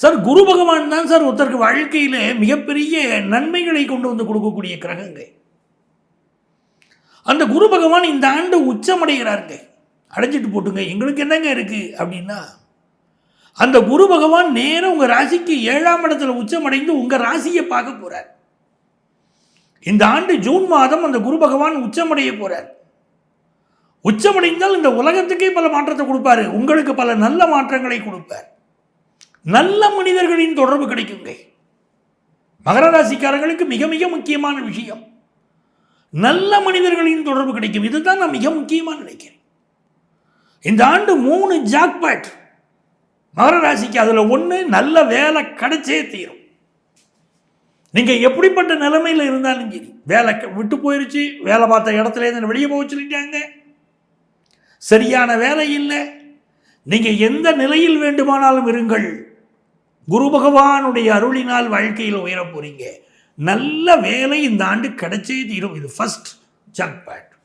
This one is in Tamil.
சார் குரு பகவான் தான் சார் ஒருத்தருக்கு வாழ்க்கையில் மிகப்பெரிய நன்மைகளை கொண்டு வந்து கொடுக்கக்கூடிய கிரகங்க. அந்த குரு பகவான் இந்த ஆண்டு உச்சமடைகிறாருங்க. அடைஞ்சிட்டு போட்டுங்க எங்களுக்கு என்னங்க இருக்குது அப்படின்னா அந்த குரு பகவான் நேரம் உங்கள் ராசிக்கு ஏழாம் இடத்துல உச்சமடைந்து உங்கள் ராசியை பார்க்க போகிறார் இந்த ஆண்டு ஜூன் மாதம் அந்த குரு பகவான் உச்சமடைய போகிறார் உச்சமடைந்தால் இந்த உலகத்துக்கே பல மாற்றத்தை கொடுப்பாரு. உங்களுக்கு பல நல்ல மாற்றங்களை கொடுப்பார். நல்ல மனிதர்களின் தொடர்பு கிடைக்குங்க. மகர ராசிக்காரர்களுக்கு மிக மிக முக்கியமான விஷயம். நல்ல மனிதர்களின் தொடர்பு கிடைக்கும். இதுதான் நான் மிக முக்கியமாக நினைக்கிறேன். இந்த ஆண்டு மூணு ஜாக்பேட் மகர ராசிக்கு அதில் ஒன்று நல்ல வேலை கிடைச்சே தீரும். நீங்கள் எப்படிப்பட்ட நிலைமையில் இருந்தாலும் சரி வேலை க- விட்டு போயிருச்சு வேலை பார்த்த இடத்துல இருந்து வெளியே போக சொல்லிட்டாங்க. சரியான வேலை இல்லை. நீங்கள் எந்த நிலையில் வேண்டுமானாலும் இருங்கள். குரு பகவானுடைய அருளினால் வாழ்க்கையில் உயரப் போகிறீங்க நல்ல வேலை இந்த ஆண்டு கிடைச்சே தீரும். இது ஃபஸ்ட் ஜங்க் ஜாக்பாட்